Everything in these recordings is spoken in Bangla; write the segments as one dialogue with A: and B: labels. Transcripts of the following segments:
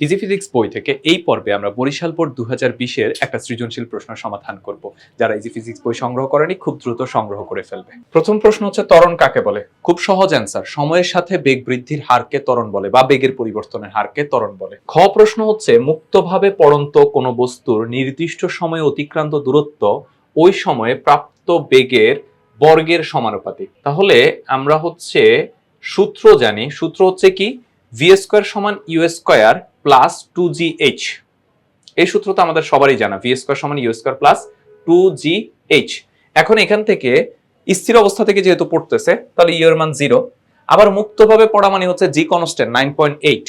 A: ইজি ফিজিক্স বই থেকে এই পর্বে আমরা বরিশাল বোর্ড দু হাজার বিশের একটা সৃজনশীল প্রশ্ন সমাধান করব, যারা ইজি ফিজিক্স বই সংগ্রহ করেনি খুব দ্রুত সংগ্রহ করে ফেলবে। প্রথম প্রশ্ন হচ্ছে, ত্বরণ কাকে বলে? খুব সহজ অ্যান্সার সময়ের সাথে বেগ বৃদ্ধির হারকে ত্বরণ বলে বা বেগের পরিবর্তনের হারকে ত্বরণ বলে। খ প্রশ্ন হচ্ছে, মুক্তভাবে পড়ন্ত কোনো বস্তুর নির্দিষ্ট সময়ে অতিক্রান্ত দূরত্ব ওই সময়ে প্রাপ্ত বেগের বর্গের সমানুপাতিক। তাহলে আমরা হচ্ছে সূত্র জানি, সূত্র হচ্ছে কি? ভি স্কোয়ার সমান U square plus two G H এই সূত্র তো আমাদের সবারই জানা ভি স্কোয়ার সমান U square plus two G H এখন এখান থেকে স্থির অবস্থা থেকে যেহেতু পড়তেছে, তাহলে ইউ এর মান জিরো আবার মুক্তভাবে পড়া মানে হচ্ছে G constant nine point eight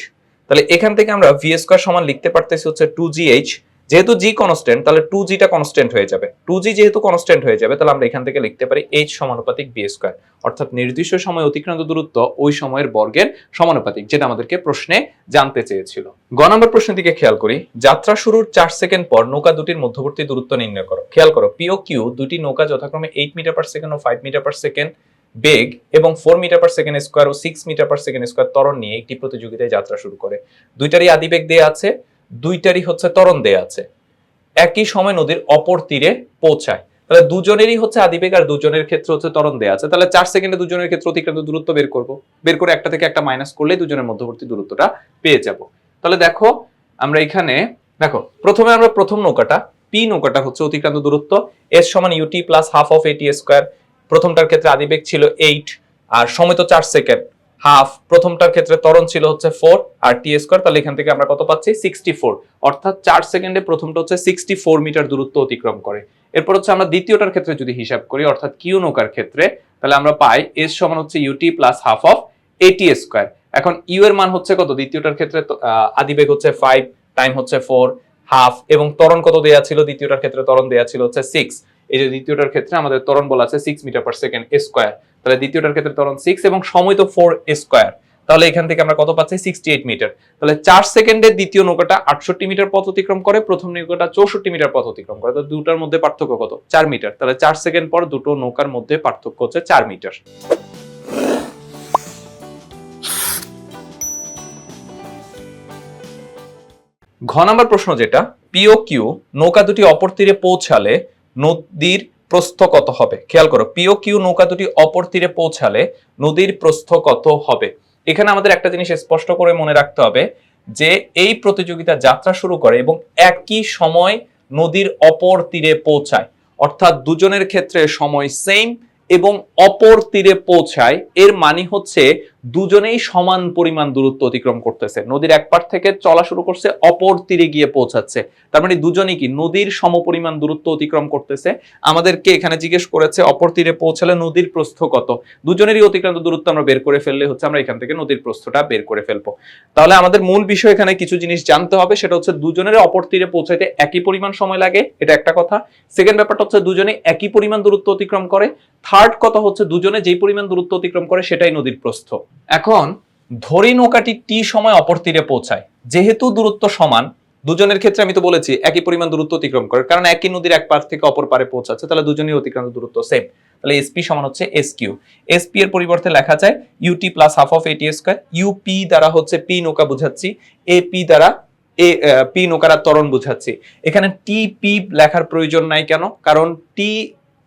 A: তাহলে এখান থেকে আমরা ভি স্কোয়ার সমান লিখতে পারতেছি হচ্ছে টু জি এইচ যেহেতু জি কনস্ট্যান্ট তাহলে টু জিটা কনস্ট্যান্ট হয়ে যাবে। টু জি যেহেতু কনস্ট্যান্ট হয়ে যাবে, তাহলে আমরা এখান থেকে লিখতে পারি এইচ সমানুপাতিক বি স্কোয়ার অর্থাৎ নির্দিষ্ট সময় অতিক্রান্ত দূরত্ব ওই সময়ের বর্গের সমানুপাতিক, যেটা আমাদেরকে প্রশ্নে জানতে চেয়েছিল। গ নম্বর প্রশ্নের দিকে খেয়াল করি। যাত্রা শুরুর চার সেকেন্ড পর নৌকা দুটির মধ্যবর্তী দূরত্ব নির্ণয় করো। খেয়াল করো পিও কিউ দুটি নৌকা যথাক্রমে এইট মিটার পার সেকেন্ড ও ফাইভ মিটার পার সেকেন্ড বেগ এবং four metre per second square ও six metre per second square ত্বরণ নিয়ে একটি প্রতিযোগিতায় যাত্রা শুরু করে। দুইটারই আদিবেগ দেয়া আছে। দুইটারই হচ্ছে ত্বরণ দেয়া আছে। একই সময় নদীর অপর তীরে পৌঁছায়। তাহলে দুজনেরই হচ্ছে আদিবেগ আর দুজনের ক্ষেত্রে হচ্ছে তরণ দেয়া আছে। তাহলে চার সেকেন্ডে দুজনের ক্ষেত্রে অতিক্রান্ত দূরত্ব বের করব। বের করে একটা থেকে একটা মাইনাস করলে দুজনের মধ্যবর্তী দূরত্বটা পেয়ে যাব। তাহলে দেখো, আমরা এখানে, দেখো, প্রথমে আমরা প্রথম নৌকাটা পি নৌকাটা হচ্ছে অতিক্রান্ত দূরত্ব। এস সমান u t plus half of a t square প্রথমটার ক্ষেত্রে আদিবেগ ছিল এইট আর সময় তো চার সেকেন্ড হাফ, প্রথমটার ক্ষেত্রে ত্বরণ ছিল হচ্ছে ফোর আর টি স্কোয়ার তাহলে এখান থেকে আমরা কত পাচ্ছি? সিক্সটি ফোর অর্থাৎ চার সেকেন্ডে প্রথমটা হচ্ছে সিক্সটি ফোর মিটার দূরত্ব অতিক্রম করে। এরপর হচ্ছে আমরা দ্বিতীয়টার ক্ষেত্রে যদি হিসাব করি, অর্থাৎ কিউ নৌকার ক্ষেত্রে, তাহলে আমরা পাই এস সমান হচ্ছে u t plus half of a t square এখন ইউ এর মান হচ্ছে কত? দ্বিতীয়টার ক্ষেত্রে আদিবেগ হচ্ছে ফাইভ টাইম হচ্ছে ফোর হাফ এবং ত্বরণ কত দেয়া ছিল? দ্বিতীয়টার ক্ষেত্রে ত্বরণ দেয়া ছিল হচ্ছে সিক্স এই যে দ্বিতীয়টার ক্ষেত্রে আমাদের ত্বরণ বলা আছে six metre per second square তাহলে দ্বিতীয়টার ক্ষেত্রে ত্বরণ সিক্স এবং সময় তো ফোর স্কোয়ার তাহলে এখান থেকে আমরা কত পাচ্ছি? সিক্সটি এইট মিটার তাহলে চার সেকেন্ডে দ্বিতীয় নৌকাটা আটষট্টি মিটার পথ অতিক্রম করে, প্রথম নৌকাটা চৌষট্টি মিটার পথ অতিক্রম করে। তো দুটার মধ্যে পার্থক্য কত? চার মিটার তাহলে চার সেকেন্ড পর দুটো নৌকার মধ্যে পার্থক্য হচ্ছে চার মিটার ঘ নম্বর প্রশ্ন যেটা পিও কিউ নৌকা দুটি অপর তীরে পৌঁছালে নদীর প্রস্থ কত হবে। খেয়াল করো পিও কিউ নৌকা দুটি অপর তীরে পৌঁছালে নদীর প্রস্থ কত হবে। এখানে আমাদের একটা জিনিস স্পষ্ট করে মনে রাখতে হবে যে, এই প্রতিযোগিতা যাত্রা শুরু করে এবং একই সময় নদীর অপর তীরে পৌঁছায়। অর্থাৎ দুজনের ক্ষেত্রে সময় সেম এবং অপর তীরে পৌঁছায়। এর মানে হচ্ছে দুজনেই সমান পরিমাণ দূরত্ব অতিক্রম করতেছে। নদীর এক পার থেকে চলা শুরু করছে, অপর তীরে গিয়ে পৌঁছাচ্ছে। তার মানে দুজনেই কি নদীর সমপরিমাণ দূরত্ব অতিক্রম করতেছে? আমাদেরকে এখানে জিজ্ঞেস করেছে, অপর তীরে পৌঁছালে নদীর প্রস্থ কত? দুজনেরই অতিক্রান্ত দূরত্ব আমরা বের করে ফেললে হচ্ছে আমরা এখান থেকে নদীর প্রস্থটা বের করে ফেলব। তাহলে আমাদের মূল বিষয় এখানে কিছু জিনিস জানতে হবে, সেটা হচ্ছে দুজনের অপর তীরে পৌঁছাইতে একই পরিমাণ সময় লাগে, এটা একটা কথা। সেকেন্ড ব্যাপারটা হচ্ছে দুজনে একই পরিমাণ দূরত্ব অতিক্রম করে। থার্ড কথা হচ্ছে দুজনে যেই পরিমাণ দূরত্ব অতিক্রম করে সেটাই নদীর প্রস্থ। এখন ধরি নৌকাটি টি সময় অপর তীরে পৌঁছায়। যেহেতু দূরত্ব সমান, দুজনের ক্ষেত্রে আমি তো বলেছি, একই পরিমাণ দূরত্ব অতিক্রম করে। কারণ একই নদীর এক পার থেকে অপর পারে পৌঁছাচ্ছে, তাহলে দুজনেই অতিক্রান্ত দূরত্ব সেম তাহলে এসপি সমান হচ্ছে এস কিউ এসপি এর পরিবর্তে লেখা যায় u t plus half of a t square u p দ্বারা হচ্ছে পি নৌকা বুঝাচ্ছি এপি দ্বারা এ পি নৌকার ত্বরণ বুঝাচ্ছি। এখানে টি পি লেখার প্রয়োজন নাই কেন? কারণ টি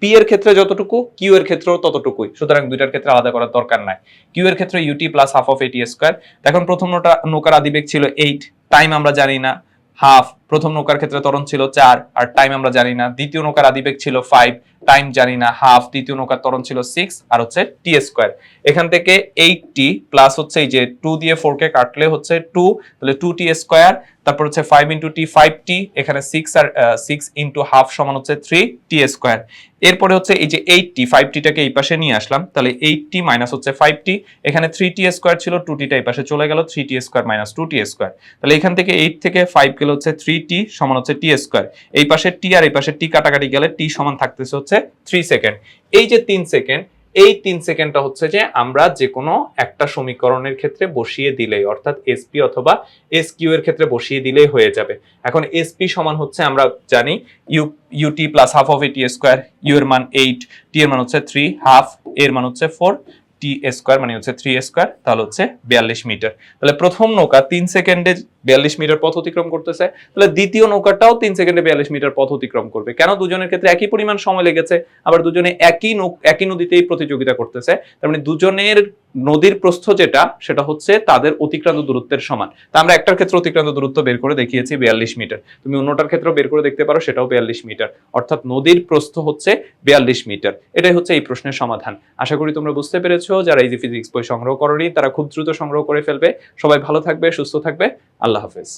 A: পি এর ক্ষেত্রে যতটুকু কিউ এর ক্ষেত্রেও ততটুকুই। সুতরাং দুইটার ক্ষেত্রে আলাদা করার দরকার নাই। কিউ এর ক্ষেত্রে u t plus half of a t square এখন প্রথম নৌকার আদিবেগ ছিল এইট টাইম আমরা জানি না হাফ প্রথম নৌকার ক্ষেত্রে ত্বরণ ছিল চার, আর টাইম আমরা জানি না। দ্বিতীয় নৌকার আদিবেগ ছিল ফাইভ টাইম জানি না হাফ দ্বিতীয় নৌকার ত্বরণ ছিল সিক্স আর হচ্ছে টি স্কোয়ার এখান থেকে এইট টি প্লাস হচ্ছে এই যে টু দিয়ে ফোর কে কাটলে হচ্ছে টু তাহলে টু টি স্কোয়ার তারপর হচ্ছে five into T five T এখানে সিক্স আর সিক্স ইন্টু হাফ সমান হচ্ছে থ্রি টি স্কোয়ার এরপরে হচ্ছে এই যে এইট টি ফাইভ টিটাকে এই পাশে নিয়ে আসলাম, তাহলে এইট টি মাইনাস হচ্ছে ফাইভ টি এখানে থ্রি টি স্কোয়ার ছিল টু টিটা এই পাশে চলে গেল three T square minus two T square তাহলে এখান থেকে এইট থেকে ফাইভ গেলে হচ্ছে থ্রি টি সমান হচ্ছে টি স্কোয়ার এই পাশে টি আর এই পাশে টি কাটাকাটি গেলে টি সমান থাকতেছে হচ্ছে থ্রি সেকেন্ড এই যে তিন সেকেন্ড এই তিন সেকেন্ডটা হচ্ছে যে আমরা যে কোনো একটা সমীকরণের ক্ষেত্রে বসিয়ে দিলেই, অর্থাৎ এসপি অথবা এস কিউ এর ক্ষেত্রে বসিয়ে দিলেই হয়ে যাবে। এখন এসপি সমান হচ্ছে আমরা জানি U u t plus half of a t square U এর মান এইট টি এর মান হচ্ছে থ্রি হাফ এর মান হচ্ছে ফোর টি স্কোয়ার মানে হচ্ছে থ্রি স্কোয়ার, তাহলে হচ্ছে বিয়াল্লিশ মিটার। তাহলে প্রথম নৌকা তিন সেকেন্ডে বিয়াল্লিশ মিটার পথ অতিক্রম করতেছে। তাহলে দ্বিতীয় নৌকাটাও তিন সেকেন্ডে বিয়াল্লিশ মিটার পথ অতিক্রম করবে। কেন? দুজনের ক্ষেত্রে একই পরিমাণ সময় লেগেছে, আবার দুজনে একই একই নদীতেই প্রতিযোগিতা করতেছে। তার মানে দুজনের নদীর প্রস্থ যেটা, সেটা হচ্ছে তাদের অতিক্রান্ত দূরত্বের সমান। তা আমরা একটার ক্ষেত্রে অতিক্রান্ত দূরত্ব বের করে দেখিয়েছি বিয়াল্লিশ মিটার। তুমি অন্যটার ক্ষেত্রেও বের করে দেখতে পারো, সেটাও বিয়াল্লিশ মিটার। অর্থাৎ নদীর প্রস্থ হচ্ছে বিয়াল্লিশ মিটার। এটাই হচ্ছে এই প্রশ্নের সমাধান। আশা করি তোমরা বুঝতে পেরেছ, যারা ইজি ফিজিক্স বই সংগ্রহ করনি, তারা খুব দ্রুত সংগ্রহ করে ফেলবে। সবাই ভালো থাকবে, সুস্থ থাকবে। আল্লাহ হাফেজ।